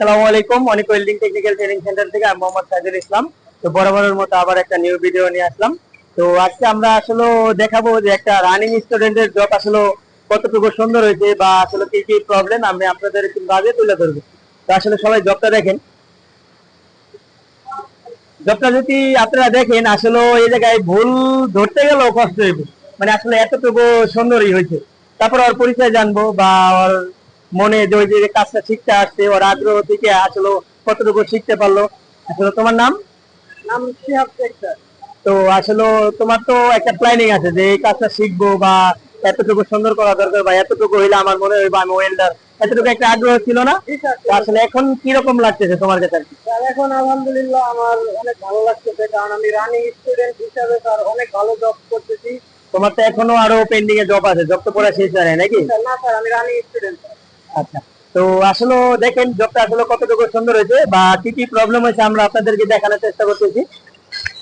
আসসালামু আলাইকুম। অনেক ওয়েল্ডিং টেকনিক্যাল ট্রেনিং সেন্টার থেকে আমি মোহাম্মদ ইসলাম। তো বরাবরের মতো আবার একটা নিউ ভিডিও নিয়ে আসলাম। তো আজকে আমরা আসলে দেখাবো যে একটা রানিং স্টুডেন্টের জব আসলে কতটুকু সুন্দর হয়েছে বা আসলে কি কি প্রবলেম আমি আপনাদের ভাবে তুলে ধরবো। তো আসলে সবাই জবটা দেখেন। জবটা যদি আপনারা দেখেন, আসলে এই জায়গায় ভুল ধরতে গেলেও কষ্ট হইবে। মানে আসলে এতটুকু সুন্দরই হয়েছে। তারপর ওর পরিচয় জানব বা ওর মনে যে ওই যে কাজটা শিখতে আসছে ওর আগ্রহ থেকে আসলে কতটুকু শিখতে পারল। আসলে তোমার নাম? নাম শিহাব তো আসলে তোমার তো একটা প্ল্যানিং আছে যে এই কাজটা শিখব বা এতটুকু সুন্দর করা দরকার বা এতটুকু হইলে আমার মনে হয় বা আমি ওয়েল্ডার এতটুকু একটা আগ্রহ ছিল না? আসলে এখন কীরকম লাগতেছে তোমার কাছে কি? এখন আলহামদুলিল্লাহ আমার অনেক ভালো লাগতেছে কারণ আমি রানিং স্টুডেন্ট হিসাবে স্যার অনেক ভালো জব করতেছি। তোমার তো এখনও আরও পেন্ডিং এ জব আছে জব তো পড়া শেষ হয় নাকি? না স্যার আমি রানিং স্টুডেন্ট আচ্ছা। তো আসলে দেখেন জবটা আসলে কতটুকু সুন্দর হয়েছে বা কি কি প্রবলেম হয়েছে আমরা আপনাদেরকে দেখানোর চেষ্টা করতেছি।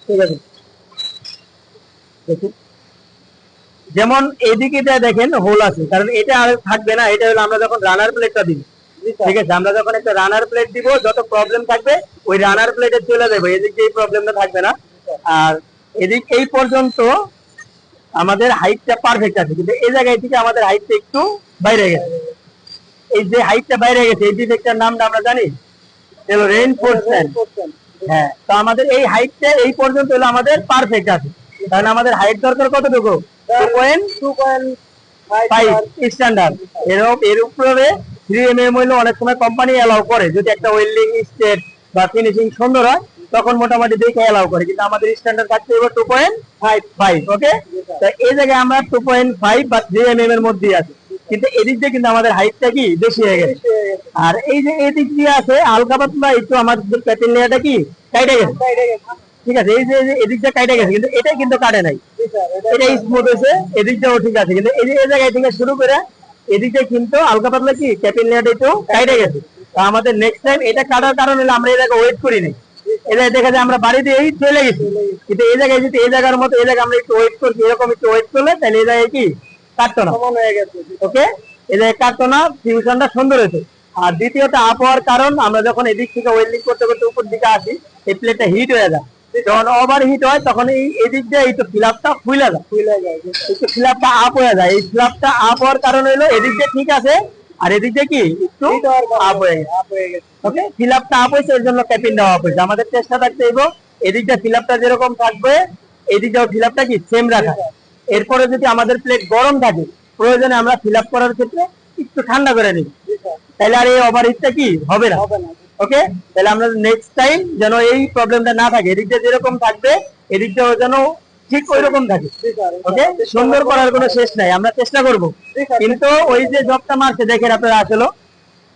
ঠিক আছে? যেমন এদিকে দেখেন হোল আছে। কারণ এটা আর থাকবে না এটা হলো আমরা যখন রানার প্লেটটা দিব। ঠিক আছে? আমরা যখন একটা রানার প্লেট দিব যত প্রবলেম থাকবে ওই রানার প্লেটে চলে দেবো এদিক দিয়ে প্রবলেমটা থাকবে না। আর এদিক এই পর্যন্ত আমাদের হাইটটা পারফেক্ট আছে। কিন্তু এই জায়গায় থেকে আমাদের হাইটটা একটু বাইরে গেছে। এই যে হাইটটা বাইরে গেছে এই ডিফেক্টটার নামটা আমরা জানি? রেইনফোর্সমেন্ট হ্যাঁ তো আমাদের এই হাইটটা এই পর্যন্ত হলো আমাদের পারফেক্ট আছে। আমাদের হাইট দরকার কতটুকু? Two point two point five standard এর এর উপরে থ্রি এম এম হইলে অনেক সময় কোম্পানি অ্যালাউ করে। যদি একটা ওয়েল্ডিং স্টেট বা ফিনিশিং সুন্দর হয় তখন মোটামুটি দেখে অ্যালাউ করে। কিন্তু আমাদের স্ট্যান্ডার্ড থাকতে হবে two point five five okay তো এই জায়গায় আমরা টু পয়েন্ট ফাইভ বা থ্রি এম এম এর মধ্যেই আছে। কিন্তু এদিক দিয়ে কিন্তু আমাদের হাইটটা কি? বেশি হয়ে গেছে। আর এই যে এদিক দিয়ে আছে হালকা পাতলা একটু আমাদের প্যাটেল লেয়ারটা কি? কাইটে গেছে। ঠিক আছে এই যে এদিক দিয়ে কাইটে গেছে। কিন্তু এটাই কিন্তু কাটে নাই। এটা স্মুথ হয়েছে এদিকটাও ঠিক আছে। কিন্তু এই যে এই জায়গায় থেকে শুরু করে এদিকে কিন্তু হালকা পাতলা কি? ক্যাপিং লেয়ারটা একটু কাইটে গেছে। তা আমাদের নেক্সট টাইম এটা কাটার কারণ হলো আমরা এই জায়গায় ওয়েট করি নাই। এই জায়গায় দেখা যায় আমরা বাড়িতে এই চলে গেছি। কিন্তু এই জায়গায় যদি এই জায়গার মতো এই জায়গায় আমরা একটু ওয়েট করছি এরকম একটু ওয়েট করলে তাহলে এই জায়গায় কি? কাটতো না ওকে? কাটতো না ফিউশনটা সুন্দর হয়েছে। আর দ্বিতীয়ত আপ হওয়ার কারণ আমরা যখন এদিক থেকে ওয়েল্ডিং করতে করতে উপর দিকে আসি এই প্লেটটা হিট হয়ে যায়। যখন ওভার হিট হয় তখন এই এদিক দিয়ে এই তো ফিলাপটা ফুলে যায়। খুলে যায় একটু ফিলাপটা আপ হয়ে যায়। এই ফিলাপটা আপ হওয়ার কারণ হলো এদিক দিয়ে ঠিক আছে আর এদিক দিয়ে কি একটু আপ হয়ে গেছে। ওকে? ফিলাপটা আপ হয়েছে এর জন্য ক্যাপিনটা আপ হয়েছে। আমাদের চেষ্টা থাকতে হইব এদিকটা ফিলাপটা যেরকম থাকবে এদিকটাও ফিলাপটা কি সেম রাখা। এরপরে যদি আমাদের প্লেট গরম থাকে প্রয়োজনে আমরা ফিল করার ক্ষেত্রে একটু ঠান্ডা করে নিই। তাহলে আর এই ওভার হিটটা কি? হবে না। ওকে তাহলে আমরা নেক্সট টাইম যেন এই প্রবলেমটা না থাকে এদিকটা যেরকম থাকবে এদিকটাও যেন ঠিক ওই রকম থাকে। ওকে সুন্দর করার কোনো শেষ নাই আমরা চেষ্টা করব। কিন্তু ওই যে জবটা মারছে দেখেন আপনারা আসলে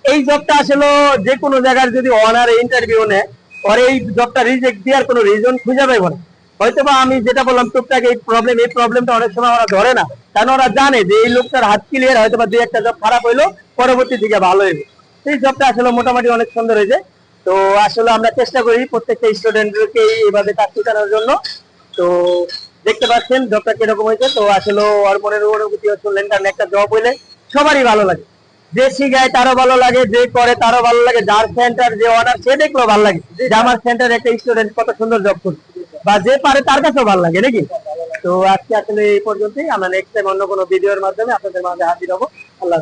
এই জবটা আসলে যে কোনো জায়গার যদি অনার ইন্টারভিউ নেয় পরে এই জবটা রিজেক্ট দেওয়ার কোনো রিজন খুঁজে পাইব না। হয়তো বা আমি যেটা বললাম, টুকটাক এই প্রবলেম এই প্রবলেমটা অনেক সময় ওরা ধরে না। কারণ ওরা জানে যে এই লোকটার হাত ক্লিয়ার হয়তো বা দুই একটা জব খারাপ হইল, পরবর্তী দিকে ভালো হইবে। এই জবটা আসলে মোটামুটি অনেক সুন্দর হয়েছে। তো আসলে আমরা চেষ্টা করি প্রত্যেকটা স্টুডেন্টকে এইভাবে কাজ শেখানোর জন্য। তো দেখতে পাচ্ছেন জবটা কীরকম হয়েছে। তো আসলে ওর মনের অনুভূতি শুনলেন, কারণ একটা জব হইলে সবারই ভালো লাগে। যে শিখায় তারও ভালো লাগে, যে করে তারও ভালো লাগে। যার সেন্টার যে অনার সে দেখলেও ভালো লাগে। যে আমার সেন্টার একটা স্টুডেন্ট কত সুন্দর জব করছে। বা যে পারে তার কাছেও ভালো লাগে, নাকি? তো আজকে আসলে এই পর্যন্তই। আমরা নেক্সট টাইম অন্য কোনো ভিডিওর মাধ্যমে আপনাদের মাঝে হাজির হব। আল্লাহ